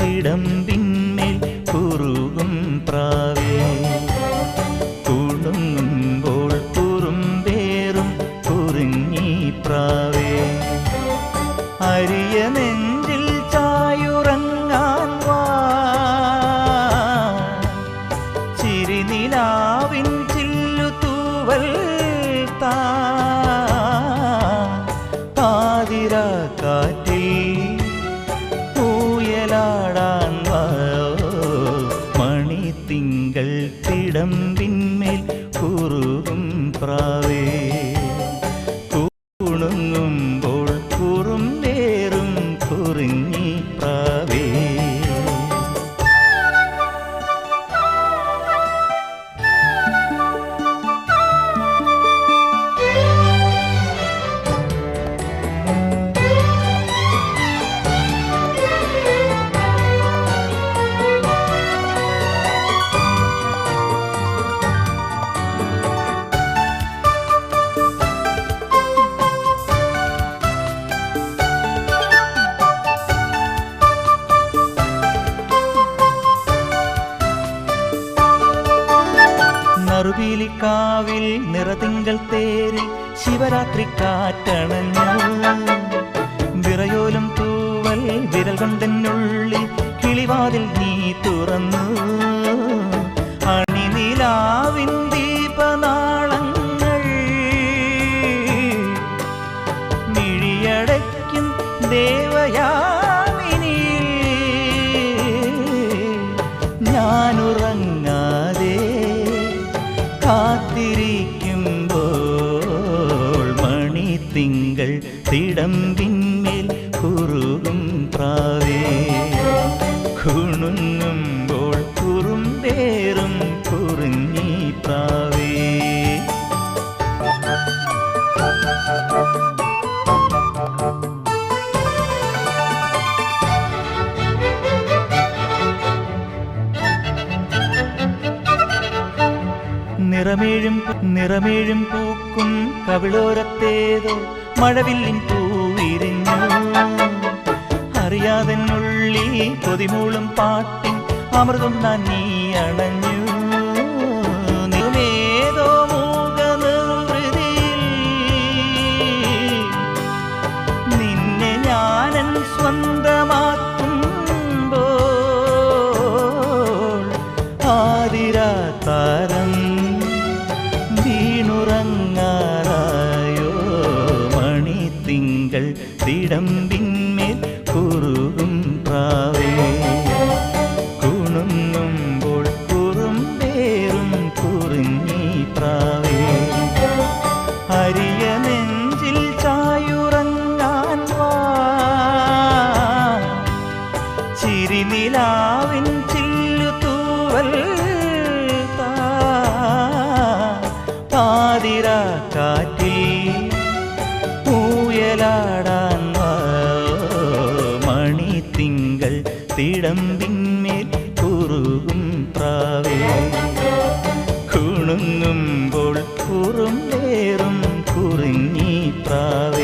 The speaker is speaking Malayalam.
തിടമ്പിന്മേൽ കുറുകും പ്രാവേ. കുടുങ്ങുമ്പോൾ കുറുമ്പേറും കുറുങ്ങി പ്രാവേ. അരിയ നെഞ്ചിൽ ചായുറങ്ങാൻ വാ. ചിരിനിലാവിൻ ചില്ലു തൂവൽ താ കാറ്റിൽ തിടമ്പിന്മേൽ കുറുകും പ്രാവേ. കുണുങ്ങുമ്പോൾ കുറും വേറും പ്രാവേ നറുപീലിക്കാവിൽ നിറതിങ്കൾ തേരിൽ ശിവരാത്രി കാറ്റണഞ്ഞു. വിറയോലും തൂവൽ വിരൽ കൊണ്ടെന്നുള്ളിൽ കിളിവാതിൽ നീ തുറന്നു. അണിനിലാവിൻ ദീപനാളങ്ങൾ മിഴിയടയ്ക്കും ദേവയാമിനി ഞാനുറങ്ങാതെ മണിത്തിങ്കൾ തിടമ്പിന്മേൽ കുറുകും പ്രാവേ. കുണുങ്ങുമ്പോൾ കുറുമ്പേറും കുറുങ്ങി പ്രാവേ. നിറമേഴും നിറമേഴും പൂക്കും കവിളോരത്തേതോ മഴവില്ലിൻ പൂവിരിഞ്ഞു. അറിയാതെ അറിയാതെന്നുള്ളിൽ കൊതിമൂളും പാട്ടിൻ അമൃതം ഞാൻ നീ അണഞ്ഞു. തിടമ്പിന്മേൽ കുറുകും പ്രാവേ. കുണുങ്ങുമ്പോൾ കുറുമ്പേറും കുറുങ്ങി പ്രാവേ. അരിയ നെഞ്ചിൽ ചായുറങ്ങാൻ വാ. ചിരിനിലാവിൻ ചില്ലു തൂവൽ പാതിര കാറ്റിൽ കൂകും പ്രാവേ. കുണുങ്ങുമ്പോൾ പുറം വേറും കുറിഞ്ഞി പ്രാവേ.